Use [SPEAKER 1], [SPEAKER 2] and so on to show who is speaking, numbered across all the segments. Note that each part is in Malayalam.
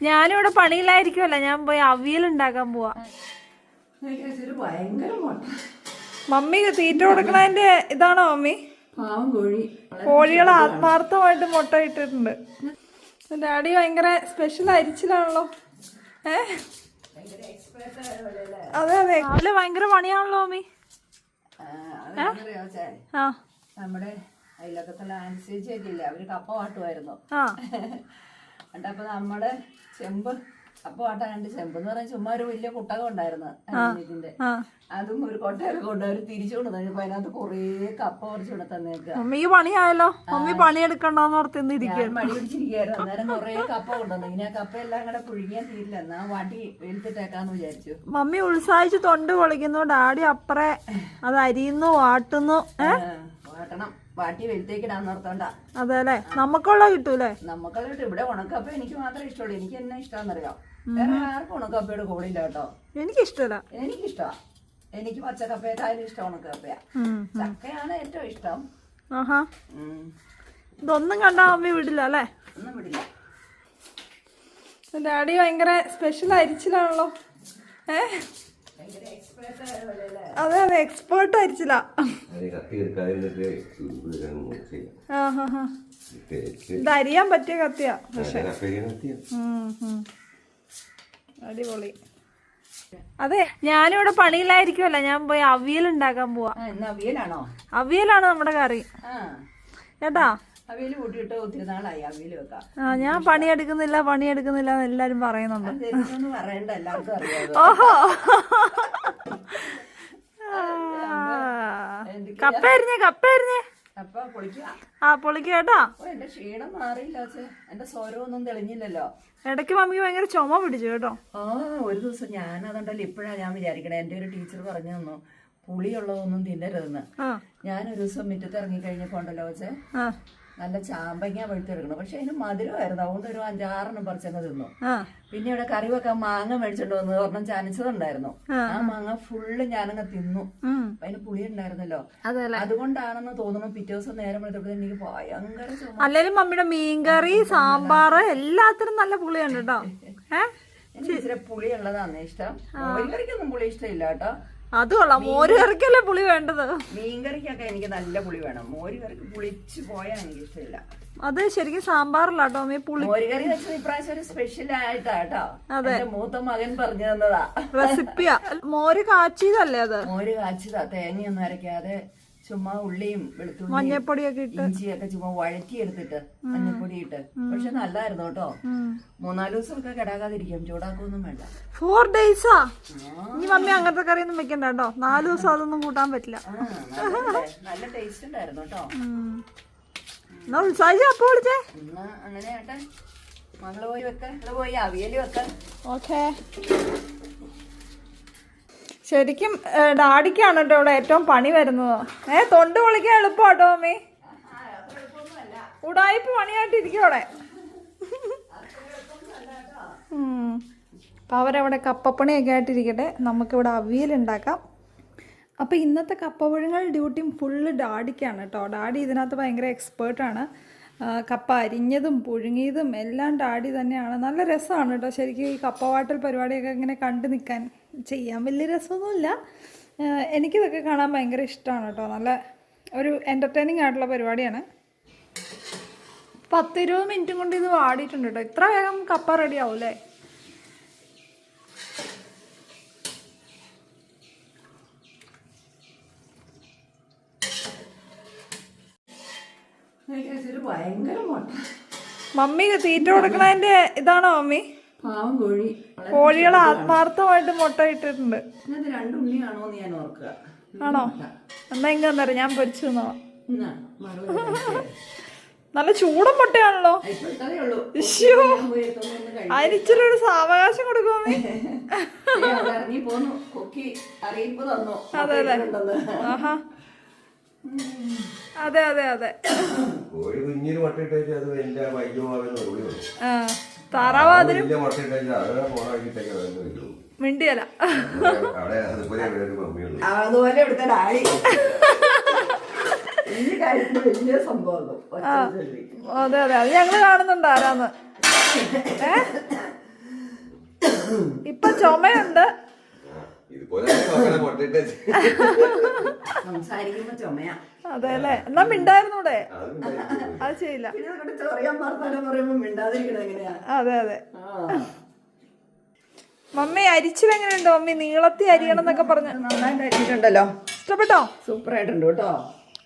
[SPEAKER 1] ഞാനിവിടെ പണിയിലായിരിക്കുമല്ല ഞാൻ പോയി അവിയൽ ഉണ്ടാക്കാൻ പോവാ. മമ്മി തീറ്റ കൊടുക്കണതിന്റെ ഇതാണോ മമ്മി? കോഴികൾ ആത്മാർത്ഥമായിട്ട് മുട്ട ഇട്ടിട്ടുണ്ട്. ഡാഡി ഭയങ്കര സ്പെഷ്യൽ അരിച്ചിലാണല്ലോ ഏ? അതെ അതെ. രാവിലെ ഭയങ്കര പണിയാണല്ലോ മമ്മി.
[SPEAKER 2] നമ്മുടെ അയലക്കത്തുള്ള അനുസരിച്ചൊക്കെ ഇല്ല? അവർ കപ്പ വാട്ടുമായിരുന്നു
[SPEAKER 1] ആ
[SPEAKER 2] എന്നിട്ടപ്പൊ നമ്മുടെ ചെമ്പ് അപ്പൊ ആട്ടാ രണ്ട് ചെമ്പ് എന്ന് പറഞ്ഞാൽ ചുമ്മാ ഒരു വലിയ കുട്ടകം ഉണ്ടായിരുന്നു ഇതിന്റെ അതും ഒരു കൊട്ടയൊക്കെ കൊണ്ട് അവർ തിരിച്ചു കൊണ്ട് അപ്പൊ അതിനകത്ത് കൊറേ കപ്പ കുറച്ച് കൊണ്ട് തന്നേക്കുക
[SPEAKER 1] പണി പണിയായല്ലോ? മമ്മി പണിയെടുക്കണ്ടോന്ന്
[SPEAKER 2] പിടിച്ചിരിക്കുകയായിരുന്നു അന്നേരം കൊറേ കപ്പ കൊണ്ടുവന്നു. ഇനി ആ കപ്പ എല്ലാം കൂടെ പുഴുങ്ങിയാൻ തീരില്ല. എന്നാ വാട്ടി വെളുത്തിട്ടേക്കാന്ന് വിചാരിച്ചു.
[SPEAKER 1] മമ്മി ഉത്സാഹിച്ച് തൊണ്ട് പൊളിക്കുന്നു. ഡാഡി അപ്പറേ അത് അരിയുന്നു വാട്ടുന്നു.
[SPEAKER 2] വാട്ടണം. വാട്ടി വെളുത്തേക്കിടാന്നോർത്തോണ്ടാ നിർത്തണ്ട
[SPEAKER 1] അതെ അല്ലേ നമുക്കുള്ള കിട്ടൂലേ?
[SPEAKER 2] നമുക്കതിട്ട് ഇവിടെ ഉണക്കപ്പ എനിക്ക് മാത്രമേ ഇഷ്ടമുള്ളൂ. എനിക്ക് എന്നെ ഇഷ്ടമാണെന്നറിയാം വേറെ ആർക്കും ഉണക്കപ്പയുടെ കൂടില്ല കേട്ടോ.
[SPEAKER 1] എനിക്കിഷ്ടല്ല.
[SPEAKER 2] എനിക്കിഷ്ടാ. എനിക്ക് പച്ചക്കപ്പയേക്കാളും ഇഷ്ടം ഉണക്കപ്പയാ. ചക്കയാണ് ഏറ്റവും ഇഷ്ടം.
[SPEAKER 1] ആഹാ. ഇതൊന്നും കണ്ടാ അമ്മ വിടില്ല അല്ലേ?
[SPEAKER 2] ഒന്നും വിടില്ല.
[SPEAKER 1] ഡാഡി ഭയങ്കര സ്പെഷ്യൽ അരിച്ചിലാണല്ലോ ഏ?
[SPEAKER 2] ഭയങ്കര എക്സ്പേർട്ട് ആയതുപോലെ
[SPEAKER 1] അതെ അതെ എക്സ്പേർട്ട് അരിച്ചില്ല
[SPEAKER 3] അത് കത്തി എടുക്കാതിരുന്നിട്ട് ചെയ്യാം
[SPEAKER 1] ആ ഹാ ഹാ.
[SPEAKER 3] തേച്ച്.
[SPEAKER 1] ഇത് അരിയാൻ പറ്റിയ കത്തിയാ പക്ഷെ. അടിപൊളി. അതെ ഞാനിവിടെ പണിയിലായിരിക്കുമല്ല ഞാൻ പോയി അവിയൽ ഉണ്ടാക്കാൻ പോവാ.
[SPEAKER 2] അവിയലാണോ?
[SPEAKER 1] അവിയലാണ് നമ്മുടെ കറി.
[SPEAKER 2] ആ.
[SPEAKER 1] കേട്ടാ?
[SPEAKER 2] അവിയൽ കൂട്ടിയിട്ട് ഒത്തിരി നാളായി അവിയൽ വെക്കാം
[SPEAKER 1] ആ ഞാൻ പണിയെടുക്കുന്നില്ല പണിയെടുക്കുന്നില്ല എന്ന് എല്ലാരും പറയുന്നുണ്ട്.
[SPEAKER 2] പറയണ്ട എല്ലാവർക്കും അറിയാം
[SPEAKER 1] ഓഹോ. കപ്പ അരിഞ്ഞേ കപ്പ അരിഞ്ഞേ.
[SPEAKER 2] അപ്പൊ പൊളിക്കുക
[SPEAKER 1] ആ പൊളിക്ക് കേട്ടാ.
[SPEAKER 2] ഓ എന്റെ ക്ഷീണം മാറിയില്ല എന്റെ സ്വരമൊന്നും തെളിഞ്ഞില്ലല്ലോ.
[SPEAKER 1] ഇടയ്ക്ക് മമ്മിക്ക് ഭയങ്കര ചുമ പിടിച്ചു കേട്ടോ.
[SPEAKER 2] ആ ഒരു ദിവസം ഞാൻ അതുണ്ടല്ലോ ഇപ്പോഴാ ഞാൻ വിചാരിക്കണേ. എന്റെ ഒരു ടീച്ചർ പറഞ്ഞു തന്നു പുളിയുള്ളതൊന്നും തിന്നരുതെന്ന്.
[SPEAKER 1] ഞാൻ
[SPEAKER 2] ഞാനൊരു ദിവസം മുറ്റത്ത് ഇറങ്ങി കഴിഞ്ഞപ്പോ ഉണ്ടല്ലോ
[SPEAKER 1] ആ.
[SPEAKER 2] നല്ല ചാമ്പങ്ങ വെളുത്തെടുക്കണം പക്ഷെ അതിന് മധുരമായിരുന്നു. അതുകൊണ്ട് ഒരു അഞ്ചാറെണ്ണം പറിച്ചങ്ങ് തിന്നു. പിന്നെ ഇവിടെ കറി വെക്കാൻ മാങ്ങ മേടിച്ചോണ്ട് വന്ന് ഒരെണ്ണം ചാനിച്ചതുണ്ടായിരുന്നു. ആ മാങ്ങ ഫുള്ള് ഞാനങ്ങ് തിന്നു. അതിന് പുളി ഉണ്ടായിരുന്നല്ലോ അതുകൊണ്ടാണെന്ന് തോന്നുന്നു പിറ്റേ ദിവസം നേരം എടുത്തപ്പോൾ എനിക്ക് ഭയങ്കര
[SPEAKER 1] അല്ലെങ്കിലും മമ്മിയുടെ മീൻകറി സാമ്പാറ് എല്ലാത്തിനും നല്ല പുളിയുണ്ട് കേട്ടോ.
[SPEAKER 2] എനിക്ക് ഇച്ചിരി പുളിയുള്ളതാണ് ഇഷ്ടം. മോരുകറിക്കൊന്നും പുളി ഇഷ്ടമില്ല കേട്ടോ.
[SPEAKER 1] അത് കൊള്ളാം. മോര് കറിക്കല്ലേ പുളി വേണ്ടത്?
[SPEAKER 2] മീൻകറിക്കൊക്കെ എനിക്ക് നല്ല പുളി വേണം. മോര് കറിക്ക് പുളിച്ചു പോയാൽ എനിക്ക് ഇഷ്ടമില്ല.
[SPEAKER 1] അത് ശരിക്കും സാമ്പാറിലാട്ടോ കേട്ടോ പുളി പുളി
[SPEAKER 2] മോരുകറി വെച്ചത് ഇപ്രാവശ്യം ഒരു സ്പെഷ്യൽ ആയിട്ടാ കേട്ടോ. എന്റെ മൂത്ത മകൻ പറഞ്ഞു തന്നതാ.
[SPEAKER 1] റെസിപ്പിയാ മോര് കാച്ചിയതല്ലേ അത്?
[SPEAKER 2] മോര് കാച്ചിയതാ. തേങ്ങയൊന്നും അരയ്ക്കാതെ ചുമ്മാ ഉള്ളിയും വെളുത്തുള്ളിയും
[SPEAKER 1] മഞ്ഞപ്പൊടിയൊക്കെ ഇട്ട്
[SPEAKER 2] ഇഞ്ചിയൊക്കെ ചുമ്മാ വഴറ്റി എടുത്തിട്ട് മഞ്ഞപ്പൊടി ഇട്ട് പക്ഷെ നല്ലായിരുന്നു കേട്ടോ. മൂന്നാൽ ദിവസമൊക്കെ കിടാകാതിരിക്കും. ചൂടാക്കൊന്നും വേണ്ട.
[SPEAKER 1] ഫോർ ഡേയ്സാ ഇനി മമ്മി അങ്ങനത്തെ കറിയൊന്നും വെക്കണ്ട കേട്ടോ. നാല് ദിവസം അതൊന്നും കൂട്ടാൻ പറ്റില്ല.
[SPEAKER 2] നല്ല ടേസ്റ്റ് ഉണ്ടായിരുന്നു കേട്ടോ.
[SPEAKER 1] എന്നാ ഉത്സാഹിച്ച അപ്പൊ വിളിച്ചേ
[SPEAKER 2] അങ്ങനെ പോയി വെക്ക. പോയി അവിയൽ വെക്ക.
[SPEAKER 1] ഓക്കെ ശരിക്കും ഡാഡിക്കാണ് കേട്ടോ ഇവിടെ ഏറ്റവും പണി വരുന്നത്. ഏ തൊണ്ട് പൊളിക്കാൻ എളുപ്പമാട്ടോ മമ്മി ഉടായ്പ പണിയായിട്ടിരിക്കും അവിടെ ഉം. അപ്പൊ അവരവിടെ കപ്പപ്പണിയൊക്കെ ആയിട്ടിരിക്കട്ടെ. നമുക്കിവിടെ അവിയൽ ഉണ്ടാക്കാം. അപ്പോൾ ഇന്നത്തെ കപ്പപുഴങ്ങൾ ഡ്യൂട്ടിയും ഫുള്ള് ഡാഡിക്കാണ് കേട്ടോ. ഡാഡി ഇതിനകത്ത് ഭയങ്കര എക്സ്പേർട്ടാണ് കപ്പ അരിഞ്ഞതും പുഴുങ്ങിയതും എല്ലാം ഡാഡി തന്നെയാണ്. നല്ല രസമാണ് കേട്ടോ ശരിക്കും ഈ കപ്പവാട്ടൽ പരിപാടിയൊക്കെ ഇങ്ങനെ കണ്ടു നിൽക്കാൻ ചെയ്യാൻ വലിയ രസമൊന്നുമില്ല. എനിക്കിതൊക്കെ കാണാൻ ഭയങ്കര ഇഷ്ടമാണ് കേട്ടോ. നല്ല ഒരു എന്റർടൈനിങ് ആയിട്ടുള്ള പരിപാടിയാണ്. പത്തിരുപത് മിനിറ്റും കൊണ്ട് ഇത് വാടിയിട്ടുണ്ട് കേട്ടോ. ഇത്ര വേഗം കപ്പ റെഡി ആവും അല്ലേ?
[SPEAKER 2] ഇച്ചിരി ഭയങ്കര
[SPEAKER 1] മമ്മി തീറ്റ കൊടുക്കണതിന്റെ ഇതാണോ മമ്മി?
[SPEAKER 2] പാവം കോഴി.
[SPEAKER 1] കോഴികൾ ആത്മാർത്ഥമായിട്ട് മുട്ട ഇട്ടിട്ടുണ്ട്.
[SPEAKER 2] എന്ന് ഞാൻ ഓർക്കുക.
[SPEAKER 1] ആണോ? എന്നാ ഇങ്ങനെ തരാം ഞാൻ പൊരിച്ചു തന്നോ
[SPEAKER 2] എന്നാ.
[SPEAKER 1] നല്ല ചൂടൻ മുട്ടയാണല്ലോ.
[SPEAKER 2] ഇപ്പോഴത്തതേ ഉള്ളൂ.
[SPEAKER 1] ഇശ്ശോ.
[SPEAKER 2] ഞാൻ പോയി എടുത്തോണ്ട് വന്ന് കഴിച്ചു.
[SPEAKER 1] അതിന് ഇച്ചിരി ഒരു സാവകാശം കൊടുക്കോ അതെ
[SPEAKER 2] ഏ, അവിടെ ഇറങ്ങി പോന്നു. കൊക്കി അറിയിപ്പ് തന്നു. ഉണ്ടെന്ന്.
[SPEAKER 1] ആഹാ. അതെ അതെ അതെ.
[SPEAKER 3] കോഴി കുഞ്ഞിന് മുട്ട ഇട്ടേച്ച് അത് എന്റെ പറഞ്ഞു
[SPEAKER 1] ആ. താറാവ് അതിന് മിണ്ടിയല്ല.
[SPEAKER 3] അവിടെ അതുപോലെ
[SPEAKER 2] ഇവിടുത്തെ ഡാഡി.
[SPEAKER 1] അതെ അതെ. അത് ഞങ്ങൾ കാണുന്നുണ്ട് ആരാന്ന്. ഏ? ഇപ്പൊ ചുമയുണ്ട്.
[SPEAKER 3] ഇതുപോലെ മക്കളെ മുട്ടയിട്ട്
[SPEAKER 2] സംസാരിക്കുമ്പോ ചുമയാ.
[SPEAKER 1] അതെ അല്ലേ? എന്നാ മിണ്ടായിരുന്നൂടെ?
[SPEAKER 3] അത്.
[SPEAKER 1] ചെയ്യില്ല. അതെ അതെ. മമ്മി അരിച്ചത് എങ്ങനെയുണ്ട് മമ്മി? നീളത്തി അരിയണം എന്നൊക്കെ പറഞ്ഞു.
[SPEAKER 2] നന്നായിട്ട് അരിഞ്ഞിട്ടുണ്ടല്ലോ.
[SPEAKER 1] ഇഷ്ടപ്പെട്ടോ?
[SPEAKER 2] സൂപ്പർ ആയിട്ടുണ്ട് കേട്ടോ.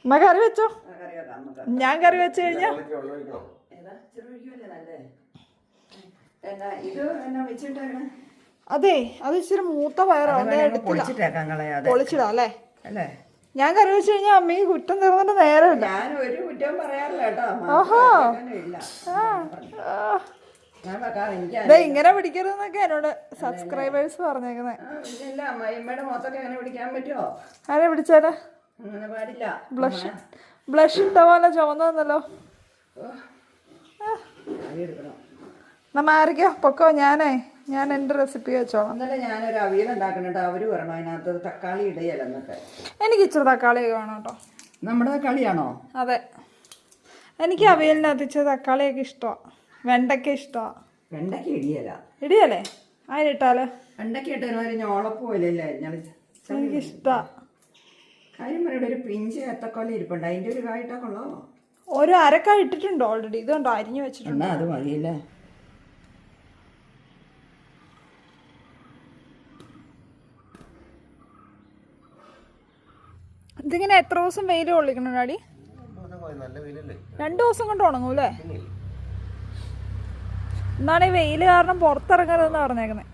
[SPEAKER 1] എന്നാ കറി വെച്ചോ? ഞാൻ കറി വെച്ചു കഴിഞ്ഞാ?
[SPEAKER 2] ഇത് എന്നാ വെച്ചിട്ടേക്കണേ
[SPEAKER 1] അതെ അത് ഇച്ചിരി മൂത്ത വയറാണ്
[SPEAKER 2] പൊളിച്ചിട്ടേക്കാൻ കളയാതെ
[SPEAKER 1] പൊളിച്ചിടാ അല്ലേ?
[SPEAKER 2] അല്ലേ?
[SPEAKER 1] ഞാൻ കറി വെച്ച് കഴിഞ്ഞാൽ അമ്മയ്ക്ക് കുറ്റം തീർന്നിട്ട് നേരമില്ല.
[SPEAKER 2] ഞാൻ ഒരു കുറ്റം പറയാറില്ല കേട്ടോ
[SPEAKER 1] ഓഹോ. ഇങ്ങനെ പിടിക്കരുതെന്നൊക്കെ എന്നോട് സബ്സ്ക്രൈബേഴ്സ് പറഞ്ഞേക്കുന്നത് ആരെ
[SPEAKER 2] പാടില്ല.
[SPEAKER 1] ബ്ലഷ് ബ്ലഷ് ഇട്ട പോലെ ചുമന്നല്ലോ നമ്മ ആരൊക്കെയോ പൊക്കോ ഞാനേ ഞാൻ എന്റെ റെസിപ്പി വെച്ചോളാം.
[SPEAKER 2] ഇന്നലെ ഞാനൊരു അവിയൽ ഉണ്ടാക്കുന്നുണ്ട് അവർ പറഞ്ഞു അതിനകത്ത് തക്കാളി ഇടയല്ലെന്നൊക്കെ
[SPEAKER 1] എനിക്ക് ഇച്ചിരി തക്കാളി വേണം കേട്ടോ.
[SPEAKER 2] നമ്മുടെ തക്കാളിയാണോ?
[SPEAKER 1] അതെ. എനിക്ക് അവിയലിനകത്ത് ഇച്ചിരി തക്കാളിയൊക്കെ ഇഷ്ടമാണ് വെണ്ടയ്ക്ക ഇഷ്ടമാണ്
[SPEAKER 2] വെണ്ടയ്ക്ക ഇടിയല.
[SPEAKER 1] ഇടിയല്ലേ? അതിലിട്ടാലോ
[SPEAKER 2] വെണ്ടയ്ക്ക ഇട്ടതിന് ഒരു ഞോളപ്പ് പോലെയല്ലേ? ഞാൻ
[SPEAKER 1] എനിക്ക് ഇഷ്ടമാണ്
[SPEAKER 2] കാര്യം പറയുടെ ഒരു പിഞ്ച് ഏത്തക്കൊല ഇരിപ്പുണ്ട്. അതിന്റെ ഒരു കായിട്ടാ കൊള്ളോ
[SPEAKER 1] ഒരു അരക്ക ഇട്ടിട്ടുണ്ട് ഓൾറെഡി ഇതുണ്ടോ അരിഞ്ഞു വെച്ചിട്ടുണ്ട്.
[SPEAKER 2] എന്നാ അത് മതിയല്ലേ?
[SPEAKER 1] ഇതിങ്ങനെ എത്ര ദിവസം വെയിൽ കൊള്ളിക്കണം ഡാഡി? രണ്ടു ദിവസം കൊണ്ട് ഉണങ്ങും അല്ലേ? എന്നാണ് ഈ വെയിൽ കാരണം പുറത്തിറങ്ങരുതെന്ന് പറഞ്ഞേക്കുന്നത്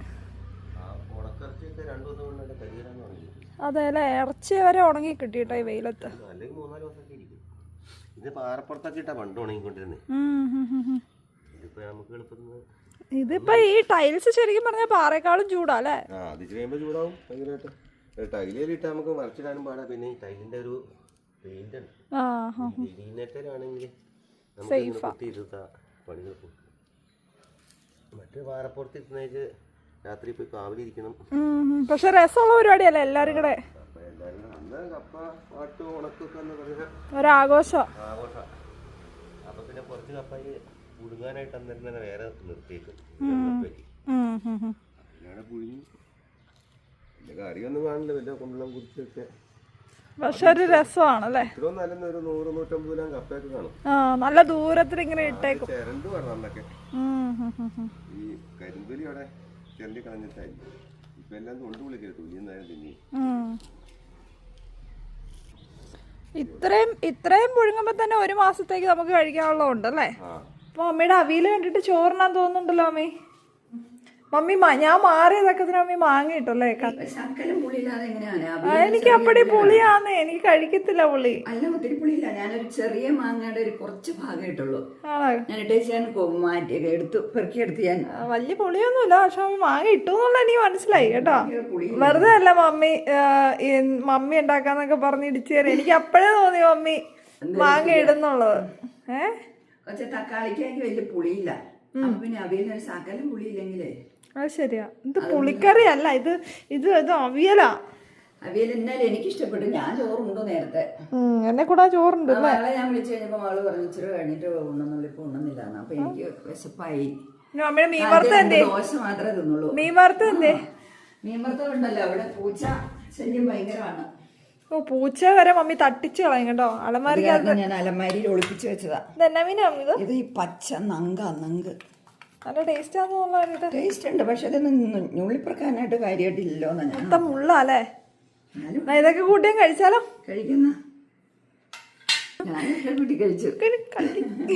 [SPEAKER 3] പറഞ്ഞു
[SPEAKER 1] അതെ അല്ലേ? ഇറച്ചി വരെ ഉണങ്ങി കിട്ടിയിട്ടോ ഈ വെയിലത്ത്.
[SPEAKER 3] ഇതിപ്പോ
[SPEAKER 1] ഈ ടൈൽസ് ശരിക്കും പറഞ്ഞാൽ പാറേക്കാളും ചൂടാ അല്ലേ?
[SPEAKER 3] ചൂടാവും ടൈലിലിട്ട് നമുക്ക് മറിച്ചിടാനും പാടാ. പിന്നെ ഈ ടൈലിന്റെ ഒരു പെയിന്റ്. നമുക്ക് പണി മറ്റേ പാറപ്പുറത്ത് ഇരുന്നേച്ച് രാത്രി പോയി കാവലിരിക്കണം.
[SPEAKER 1] പക്ഷെ രസമുള്ള പരിപാടിയല്ലേ എല്ലാരും കൂടെ? ഒരാഘോഷം.
[SPEAKER 3] അപ്പൊ പിന്നെ കുറച്ച് കപ്പായി പുഴുങ്ങാനായിട്ട് അന്നേരം തന്നെ വേറെ നിർത്തിയേക്കും. പുഴുങ്ങി. വലിയ കറിയൊന്നും കാണില്ല. വലിയ കൊണ്ടുള്ള കുറിച്ചൊക്കെ
[SPEAKER 1] പക്ഷെ ഒരു രസമാണല്ലേ?
[SPEAKER 3] ഇത്രയും നല്ല ഒരു നൂറ് നൂറ്റമ്പത് ഗ്രാം കപ്പയൊക്കെ കാണും.
[SPEAKER 1] ആ നല്ല ദൂരത്തിൽ ഇങ്ങനെ ഇട്ടേക്കും.
[SPEAKER 3] ചിരണ്ട് വേണം അന്നൊക്കെ. ഈ കരിമ്പലി അവിടെ ചിരണ്ടി കളഞ്ഞിട്ടായിരുന്നു ഇപ്പൊ എല്ലാം തൊണ്ട് വിളിക്കരുത്.
[SPEAKER 1] ഇത്രയും ഇത്രയും പുഴുങ്ങുമ്പോ തന്നെ ഒരു മാസത്തേക്ക് നമുക്ക് കഴിക്കാനുള്ള ഉണ്ടല്ലേ
[SPEAKER 3] ആ.
[SPEAKER 1] അപ്പൊ അമ്മയുടെ അവിയിൽ കണ്ടിട്ട് ചോറിനാൻ തോന്നുന്നുണ്ടല്ലോ മമ്മി മമ്മി ഞാൻ മാറിയതൊക്കെ മമ്മി മാങ്ങിട്ടല്ലേ
[SPEAKER 2] ശക്കലും പുളിയില്ലാതെ എങ്ങനെയാണ്?
[SPEAKER 1] എനിക്ക് അപ്പടി പുളിയാന്ന്. എനിക്ക് കഴിക്കത്തില്ല പുളി.
[SPEAKER 2] അല്ല ഒത്തിരി പുളിയില്ല. ഞാനൊരു ചെറിയ മാങ്ങയുടെ ഒരു കുറച്ച് ഭാഗം ഇട്ടുള്ളൂ. ഞാൻ ഇട്ടേച്ച് ഞാൻ മാറ്റി എടുത്തു പെറുക്കിയെടുത്ത് ഞാൻ.
[SPEAKER 1] വലിയ പുളിയൊന്നുമില്ല. പക്ഷെ മമ്മി മാങ്ങ ഇട്ടു എന്നുള്ള എനിക്ക് മനസ്സിലായി കേട്ടോ. വെറുതെ അല്ല മമ്മി മമ്മി ഉണ്ടാക്കാന്നൊക്കെ പറഞ്ഞ് ഇടിച്ചു തരാം. എനിക്ക് അപ്പോഴേ തോന്നി മമ്മി മാങ്ങ ഇടുന്നുള്ളത്. ഏ?
[SPEAKER 2] തക്കാളിക്ക് എനിക്ക് വലിയ പുളിയില്ല. അപ്പൊ പിന്നെ അവയിൽ ഒരു സകലം പുളിയില്ലെങ്കിലേ?
[SPEAKER 1] അത് ശരിയാ. ഇത് പുളിക്കറി അല്ല ഇത് ഇത് ഇത് അവിയലാ.
[SPEAKER 2] അവിയൽ എന്നാലും എനിക്ക് ഇഷ്ടപ്പെട്ടു ഞാൻ ചോറുണ്ടോ നേരത്തെ?
[SPEAKER 1] എന്നെ കൂടെ ചോറുണ്ട്
[SPEAKER 2] മകളെ ഞാൻ വിളിച്ചു കഴിഞ്ഞപ്പോ മകൾ പറഞ്ഞു ഇച്ചിരി കഴിഞ്ഞിട്ട് ഉണ്ണുന്നില്ല ഇപ്പൊ ഉണ്ണുന്നില്ല അപ്പൊ എനിക്ക് വിശപ്പായി.
[SPEAKER 1] മീൻ വറുത്ത
[SPEAKER 2] ദോശ മാത്രമേ തിന്നുള്ളൂ.
[SPEAKER 1] മീൻ വറുത്ത എന്തേ?
[SPEAKER 2] മീൻമർത്തം ഉണ്ടല്ലോ. അവിടെ പൂച്ച ശല്യം ഭയങ്കരമാണ്.
[SPEAKER 1] ഓ പൂച്ച വരെ മമ്മി തട്ടിച്ചു കളയും കേട്ടോ.
[SPEAKER 2] അലമാരി ഞാൻ അലമാരിയിൽ ഒളിപ്പിച്ചു വെച്ചതാ.
[SPEAKER 1] ഇതെന്നാ മീനാ ഇത്?
[SPEAKER 2] ഇത് ഈ പച്ച നങ്ക നങ്ക്.
[SPEAKER 1] നല്ല ടേസ്റ്റ് ആണെന്നുള്ളത്
[SPEAKER 2] ടേസ്റ്റ് ഉണ്ട് പക്ഷെ ഇതൊന്നും ഞുള്ളിപ്പറക്കാനായിട്ട് കാര്യമായിട്ടില്ലല്ലോ
[SPEAKER 1] മൊത്തം മുള്ളാല്ലേ ഇതൊക്കെ കൂട്ടിയും കഴിച്ചാലോ?
[SPEAKER 2] കഴിക്കുന്ന. ഞാൻ കഴിച്ചു.
[SPEAKER 1] കഴിക്കും